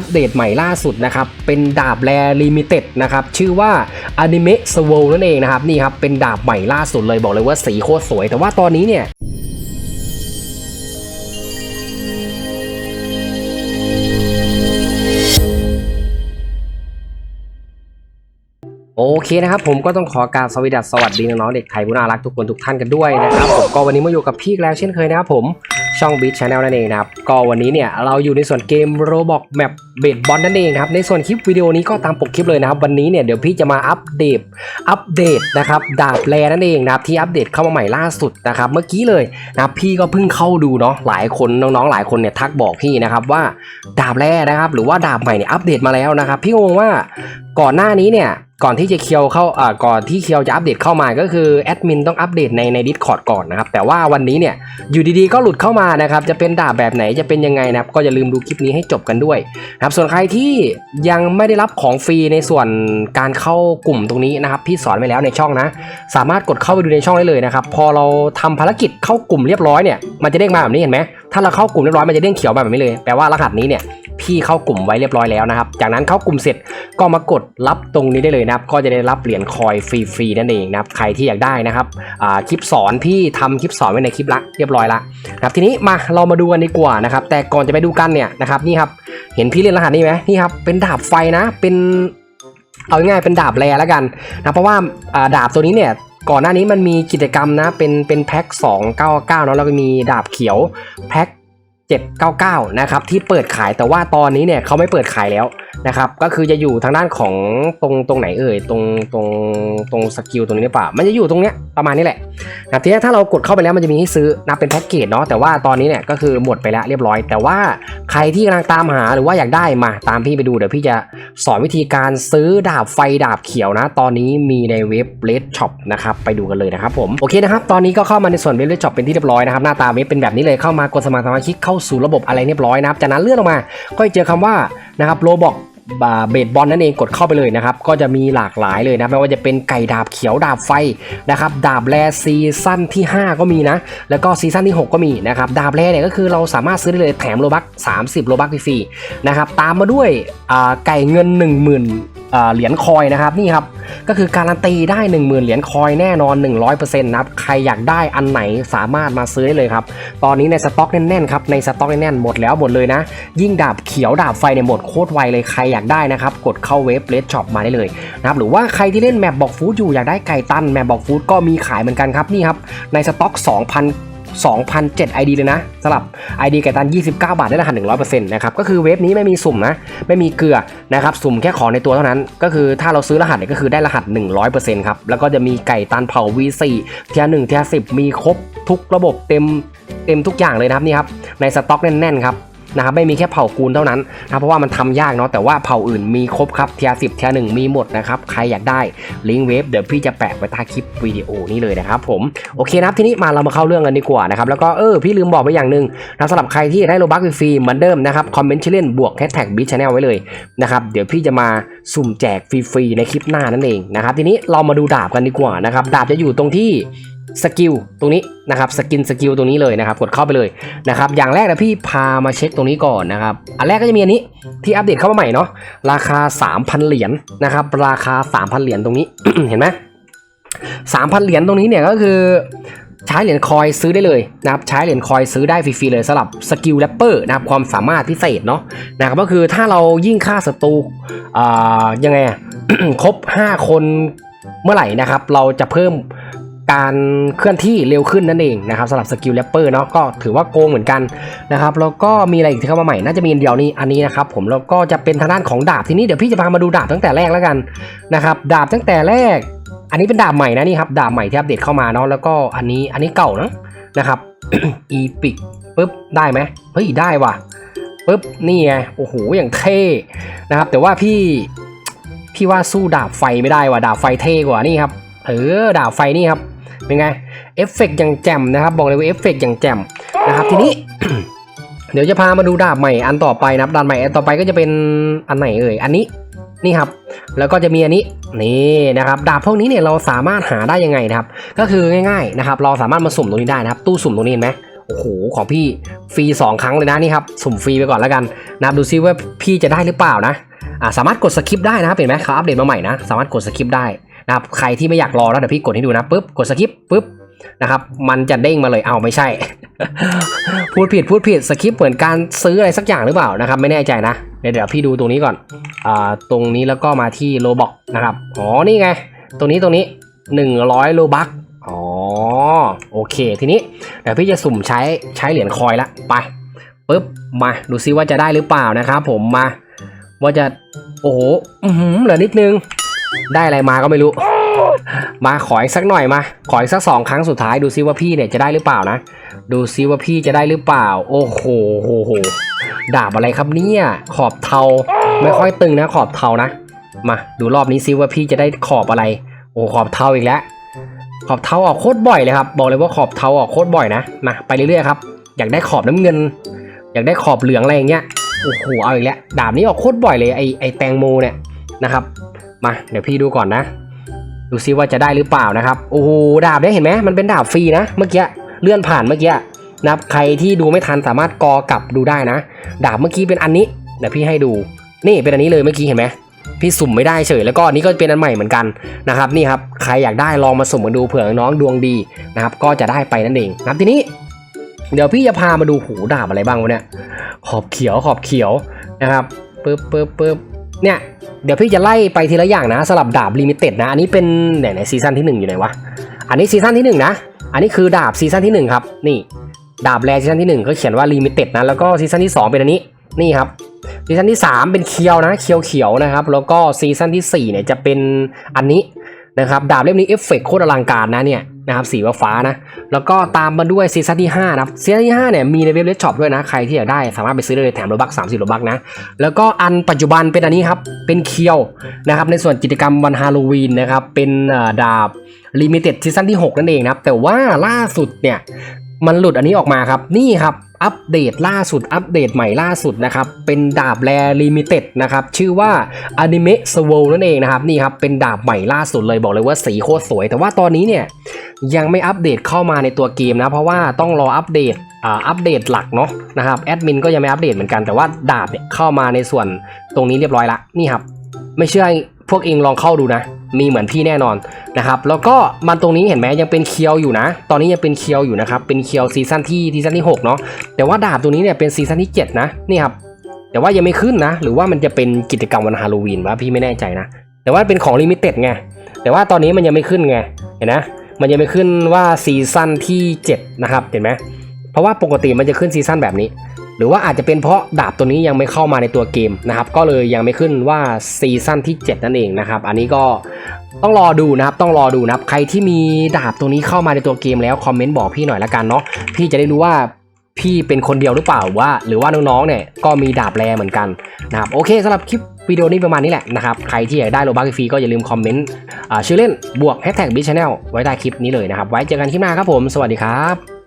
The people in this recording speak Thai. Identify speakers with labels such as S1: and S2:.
S1: อัปเดตใหม่ล่าสุดนะครับ เป็นดาบแรลิมิเต็ดนะครับ ชื่อว่าอนิเมะสโวนั่นเองนะครับ นี่ครับ เป็นดาบใหม่ล่าสุดเลยบอกเลยว่าสีโคตรสวย แต่ว่าตอนนี้เนี่ยโอเคนะครับผมก็ต้องขอกรารสวัสดีสวัสดีน้องๆเด็กไทยผู้น่ารักทุกคนทุกท่านกันด้วยนะครับผมก็วันนี้มาอยู่กับพี่แล้วเช่นเคยนะครับผม ช่อง Beat Channel นั่นเองนะครับ ก็วันนี้เนี่ยเราอยู่ในส่วนเกม Roblox Map เบดบอลนั่นเองนะครับ ในส่วนคลิปวิดีโอนี้ก็ตามปกคลิปเลยนะครับ วันนี้เนี่ยเดี๋ยวพี่จะมาอัปเดต อัปเดตนะครับดาบแรนั่นเองนะครับที่อัปเดตเข้ามาใหม่ล่าสุดนะครับเมื่อกี้เลยนะพี่ก็เพิ่งเข้าดูเนาะหลายคนน้องๆหลายคนเนี่ยทักบอกพี่นะครับว่าดาบแรนะครับหรือว่าดาบใหม่เนี่ยอัปเดตมาแล้วนะครับพี่งงว่าก่อนหน้านี้เนี่ย ก่อนที่จะเคียวเข้าอ่าก่อนที่เคียวจะอัปเดตเข้ามาก็คือแอดมินต้องอัปเดตในใน Discord ก่อนนะครับ แต่ว่าวันนี้เนี่ยอยู่ดีๆก็หลุดเข้ามานะครับ จะเป็นดาบแบบไหนจะเป็นยังไงนะครับ ก็อย่าลืมดูคลิปนี้ให้จบกันด้วยนะครับ ส่วนใครที่ยังไม่ได้รับของฟรีในส่วนการเข้ากลุ่มตรงนี้นะครับ พี่สอนไว้แล้วในช่องนะ สามารถกดเข้าไปดูในช่องได้เลยนะครับ พอเราทำภารกิจเข้ากลุ่มเรียบร้อยเนี่ย มันจะเด้งมาแบบนี้เห็นไหมถ้าเราเข้ากลุ่มเรียบร้อยมันจะเด้งเขียวมาแบบนี้เลย แปลว่ารหัสนี้เนี่ย พี่เข้ากลุ่มไว้เรียบร้อยแล้วนะครับ จากนั้นเข้ากลุ่มเสร็จก็มากดรับตรงนี้ได้เลยนะครับ ก็จะได้รับเหรียญคอยฟรีๆนั่นเองนะครับ ใครที่อยากได้นะครับอ่าคลิปสอนพี่ทำคลิปสอนไว้ในคลิปละเรียบร้อยละนะครับทีนี้มาเรามาดูกันดีกว่านะครับ แต่ก่อนจะไปดูกันเนี่ยนะครับนี่ครับเห็นพี่เล่นรหัสนี้ไหมนี่ครับเป็นดาบไฟนะเป็นเอาง่ายๆเป็นดาบแรแล้วกันนะเพราะว่าอ่าดาบตัวนี้เนี่ยก่อนหน้านี้มันมีกิจกรรมนะเป็นเป็นแพ็ค299เนาะแล้วก็มีดาบเขียวแพ็ค 799 นะครับที่เปิดขายแต่ว่าตอนนี้เนี่ยเขาไม่เปิดขายแล้ว นะครับก็คือจะอยู่ทางด้านของตรงตรงไหนเอ่ยตรงตรงตรงสกิลตรงนี้หรือเปล่ามันจะอยู่ตรงเนี้ยประมาณนี้แหละนะทีนี้ถ้าเรากดเข้าไปแล้วมันจะมีให้ซื้อนะเป็นแพ็กเกจเนาะแต่ว่าตอนนี้เนี่ยก็คือหมดไปแล้วเรียบร้อย แต่ว่าใครที่กำลังตามหาหรือว่าอยากได้มาตามพี่ไปดูเดี๋ยวพี่จะสอนวิธีการซื้อดาบไฟดาบเขียวนะ ตอนนี้มีในเว็บ Red Shop นะครับไปดูกันเลยนะครับผมโอเคนะครับตอนนี้ก็เข้ามาในส่วนเว็บ Red Shop เป็นที่เรียบร้อยนะครับหน้าตาเว็บเป็นแบบนี้เลยเข้ามากดสมัครสมาชิกเข้าสู่ระบบอะไรเรียบร้อยนะครับจากนั้นเลื่อนลงมาก็จะเจอคำว่านะครับโลบอก เบดบอลนั่นเองกดเข้าไปเลยนะครับ ก็จะมีหลากหลายเลยนะไม่ว่าจะเป็นไก่ดาบเขียวดาบไฟนะครับดาบแรซีซั่นที่ 5 ก็มีนะ แล้วก็ซีซั่นที่ 6 ก็มีนะครับดาบแรเนี่ยก็คือเราสามารถซื้อได้เลยแถมโลบัก30 โลบักฟรีๆนะครับตามมาด้วยไก่เงิน 10,000อ่า เหรียญคอยนะครับนี่ครับก็คือการันตีได้ 10,000 เหรียญคอยแน่นอน 100%นะครับใครอยากได้อันไหนสามารถมาซื้อได้เลยครับตอนนี้ในสต็อกแน่นๆครับในสต็อกแน่นๆหมดแล้วหมดเลยนะ ยิ่งดาบเขียวดาบไฟเนี่ยหมดโคตรไวเลยใครอยากได้นะครับกดเข้าเว็บเลดช็อปมาได้เลยนะครับหรือว่าใครที่เล่นแมปบอกฟู้ดอยู่อยากได้ไก่ตันแมปบอกฟู้ดก็มีขายเหมือนกันครับนี่ครับในสต็อก 2,000 2,007 ID เลยนะสำหรับ ID ไก่ตัน 29 บาทได้รหัส100%นะครับก็คือเว็บนี้ไม่มีสุ่มนะ ไม่มีเกลือนะครับสุ่มแค่ของในตัวเท่านั้น ก็คือถ้าเราซื้อรหัสเนี่ยก็คือได้รหัส 100%ครับแล้วก็จะมีไก่ตันเผา V4 เทียร์1เทียร์10 มีครบทุกระบบเต็มเต็มทุกอย่างเลยนะครับนี่ครับในสต็อกแน่นๆครับ นะครับไม่มีแค่เผ่ากูนเท่านั้นนะเพราะว่ามันทำยากเนาะแต่ว่าเผ่าอื่นมีครบครับเทียสิบเทียหนึ่งมีหมดนะครับใครอยากได้ลิงก์เว็บเดี๋ยวพี่จะแปะไว้ใต้คลิปวิดีโอนี้เลยนะครับผมโอเคนะครับทีนี้มาเรามาเข้าเรื่องกันดีกว่านะครับแล้วก็เออพี่ลืมบอกไปอย่างหนึ่งนะสำหรับใครที่ได้โลบัคฟรีเหมือนเดิมนะครับคอมเมนต์ชื่อเล่นบวกแฮชแท็กบิ๊ชแนลไว้เลยนะครับเดี๋ยวพี่จะมาสุ่มแจกฟรีๆในคลิปหน้านั่นเองนะครับทีนี้เรามาดูดาบกันดีกว่านะครับดาบจะอยู่ตรงที่สกิลตรงนี้นะครับสกินสกิลตรงนี้เลยนะครับกดเข้าไปเลยนะครับอย่างแรกนะพี่พามาเช็คตรงนี้ก่อนนะครับอันแรกก็จะมีอันนี้ที่อัปเดตเข้ามาใหม่เนาะราคา 3,000 เหรียญนะครับราคา 3,000 เหรียญตรงนี้ เห็นไหม3,000เหรียญตรงนี้เนี่ยก็คือ ใช้เหรียญคอยซื้อได้เลยนะครับใช้เหรียญคอยซื้อได้ฟรีๆเลยสำหรับสกิลแรปเปอร์นะครับความสามารถพิเศษเนาะนะครับก็คือถ้าเรายิ่งฆ่าศัตรูยังไงครบ 5 คนเมื่อไหร่นะครับเราจะเพิ่มการเคลื่อนที่เร็วขึ้นนั่นเองนะครับสำหรับสกิลแรปเปอร์เนาะก็ถือว่าโกงเหมือนกันนะครับแล้วก็มีอะไรอีกที่เข้ามาใหม่น่าจะมีอันเดียวนี้อันนี้นะครับผมแล้วก็จะเป็นทางด้านของดาบทีนี้เดี๋ยวพี่จะพามาดูดาบตั้งแต่แรกแล้วกันนะครับดาบตั้งแต่แรก อันนี้เป็นดาบใหม่นะนี่ครับดาบใหม่ที่อัปเดตเข้ามาเนาะแล้วก็อันนี้อันนี้เก่านะนะครับอีพิกปุ๊บได้ไหมเฮ้ยได้ว่ะปุ๊บนี่ไงโอ้โหอย่างเท่นะครับ แต่ว่าพี่พี่ว่าสู้ดาบไฟไม่ได้ว่ะดาบไฟเท่กว่านี่ครับเออดาบไฟนี่ครับเป็นไงเอฟเฟกต์อย่างแจ่มนะครับ บอกเลยว่าเอฟเฟกต์อย่างแจ่มนะครับทีนี้เดี๋ยวจะพามาดูดาบใหม่อันต่อไปนะครับดาบใหม่อันต่อไปก็จะเป็นอันไหนเอ่ยอันนี้นี่ครับ แล้วก็จะมีอันนี้ นี่นะครับดาบพวกนี้เนี่ยเราสามารถหาได้ยังไงนะครับ ก็คือง่ายๆนะครับเราสามารถมาสุ่มตรงนี้ได้นะครับตู้สุ่มตรงนี้เห็นไหมโอ้โหของพี่ฟรีสองครั้งเลยนะนี่ครับสุ่มฟรีไปก่อนแล้วกันนะครับดูซิว่าพี่จะได้หรือเปล่านะอ่าสามารถกดสคริปได้นะครับเห็นไหมเขาอัปเดตมาใหม่นะสามารถกดสคริปได้นะครับใครที่ไม่อยากรอแล้วเดี๋ยวพี่กดให้ดูนะปุ๊บกดสคริปปุ๊บนะครับมันจะเด้งมาเลยเอาไม่ใช่ พูดผิดพูดผิดสคริปต์เหมือนการซื้ออะไรสักอย่างหรือเปล่านะครับ ไม่แน่ใจนะเดี๋ยวเดี๋ยวพี่ดูตรงนี้ก่อนอ่าตรงนี้แล้วก็มาที่โลบอกนะครับอ๋อนี่ไง ตรงนี้ตรงนี้ 100โลบักอ๋อโอเค ทีนี้เดี๋ยวพี่จะสุ่มใช้ใช้เหรียญคอยละไปปุ๊บมาดูซิว่าจะได้หรือเปล่านะครับผมมา ว่าจะโอ้โหเหลือนิดนึง ได้อะไรมาก็ไม่รู้ มาขออีกสักหน่อยมา ขออีกสักสองครั้งสุดท้ายดูซิว่าพี่เนี่ยจะได้หรือเปล่านะ ดูซิว่าพี่จะได้หรือเปล่า โอ้โหโหโหดาบอะไรครับเนี่ยขอบเทาไม่ค่อยตึงนะ ขอบเทานะ มาดูรอบนี้ซิว่าพี่จะได้ขอบอะไร โอ้ขอบเทาอีกแล้ว ขอบเทาออกโคตรบ่อยเลยครับ บอกเลยว่าขอบเทาออกโคตรบ่อยนะมาไปเรื่อยๆครับอยากได้ขอบน้ำเงิน อยากได้ขอบเหลืองอะไรอย่างเงี้ยโอ้โหเอาอีกแล้วดาบนี้ออกโคตรบ่อยเลยไอไอแตงโมเนี่ยนะครับ มาเดี๋ยวพี่ดูก่อนนะ ดูซิว่าจะได้หรือเปล่านะครับโอ้โหดาบเนี่ยเห็นไหมมันเป็นดาบฟรีนะเมื่อกี้เลื่อนผ่านเมื่อกี้นะครับใครที่ดูไม่ทันสามารถกอกลับดูได้นะ ดาบเมื่อกี้เป็นอันนี้เดี๋ยวพี่ให้ดู นี่เป็นอันนี้เลยเมื่อกี้เห็นไหมพี่สุ่มไม่ได้เฉยแล้วก็อันนี้ก็เป็นอันใหม่เหมือนกันนะครับนี่ครับใครอยากได้ลองมาสุ่มกันดูเผื่อน้องดวงดีนะครับก็จะได้ไปนั่นเองนะทีนี้ เดี๋ยวพี่จะพามาดูหูดาบอะไรบ้างวะเนี่ยขอบเขียวขอบเขียวนะครับปึ๊บปึ๊บปึ๊บ เนี่ย เดี๋ยวพี่จะไล่ไปทีละอย่างนะสลับดาบลิมิเต็ดนะ อันนี้เป็นไหนไหนซีซั่นที่ 1 อยู่ไหนวะ อันนี้ซีซั่นที่ 1 นะ อันนี้คือดาบซีซั่นที่ 1 ครับ นี่ ดาบแรซีซั่นที่ 1 ก็เขียนว่าลิมิเต็ดนะ แล้วก็ซีซั่นที่ 2 เป็นอันนี้ นี่ครับ ซีซั่นที่ 3 เป็นเคียวนะ เคียวเขียวนะครับ แล้วก็ซีซั่นที่4เนี่ยจะเป็นอันนี้นะครับ ดาบเล่มนี้เอฟเฟกโคตรอลังการนะเนี่ย นะครับสีฟ้านะ แล้วก็ตามมาด้วยซีซั่นที่5นะครับซีซั่นที่5เนี่ยมีในเว็บเลสช็อปด้วยนะ ใครที่อยากได้สามารถไปซื้อได้เลยแถมโลบัก30โลบักนะ แล้วก็อันปัจจุบันเป็นอันนี้ครับ เป็นเคียวนะครับในส่วนกิจกรรมวันฮาโลวีนนะครับ เป็นดาบลิมิเต็ดซีซั่นที่ 6 นั่นเองนะครับ แต่ว่าล่าสุดเนี่ย มันหลุดอันนี้ออกมาครับนี่ครับอัปเดตล่าสุดอัปเดตใหม่ล่าสุดนะครับเป็นดาบแรลิมิเต็ดนะครับชื่อว่าอนิเมะสโวนั่นเองนะครับนี่ครับเป็นดาบใหม่ล่าสุดเลยบอกเลยว่าสีโคตรสวย แต่ว่าตอนนี้เนี่ยยังไม่อัปเดตเข้ามาในตัวเกมนะ เพราะว่าต้องรออัปเดตอ่าอัปเดตหลักเนาะนะครับแอดมินก็ยังไม่อัปเดตเหมือนกันแต่ว่าดาบเนี่ยเข้ามาในส่วนตรงนี้เรียบร้อยละนี่ครับไม่เชื่อ พวกเองลองเข้าดูนะ มีเหมือนพี่แน่นอนนะครับ แล้วก็มันตรงนี้เห็นไหมยังเป็นเคียวอยู่นะ ตอนนี้ยังเป็นเคียวอยู่นะครับ เป็นเคียวซีซั่นที่ซีซั่นที่6เนาะ แต่ว่าดาบตัวนี้เนี่ยเป็นซีซั่นที่7นะ นี่ครับ แต่ว่ายังไม่ขึ้นนะ หรือว่ามันจะเป็นกิจกรรมวันฮาโลวีนวะพี่ไม่แน่ใจนะ แต่ว่าเป็นของลิมิเต็ดไง แต่ว่าตอนนี้มันยังไม่ขึ้นไง เห็นนะ มันยังไม่ขึ้นว่าซีซั่นที่7นะครับ เห็นไหมเพราะว่าปกติมันจะขึ้นซีซั่นแบบนี้ หรือว่าอาจจะเป็นเพราะดาบตัวนี้ยังไม่เข้ามาในตัวเกมนะครับก็เลยยังไม่ขึ้นว่าซีซั่นที่ 7 นั่นเองนะครับอันนี้ก็ต้องรอดูนะครับต้องรอดูนะครับใครที่มีดาบตัวนี้เข้ามาในตัวเกมแล้วคอมเมนต์บอกพี่หน่อยละกันเนาะพี่จะได้รู้ว่าพี่เป็นคนเดียวหรือเปล่าว่า หรือว่าน้องๆเนี่ยก็มีดาบแรเหมือนกันนะครับโอเคสำหรับคลิปวิดีโอนี้ประมาณนี้แหละนะครับใครที่อยากได้โลบัคฟรีก็อย่าลืมคอมเมนต์ชื่อเล่นบวกแฮชแท็กบิ๊ชแนลไว้ใต้คลิปนี้เลยนะครับไว้เจอกันคลิปหน้าครับผม สวัสดีครับ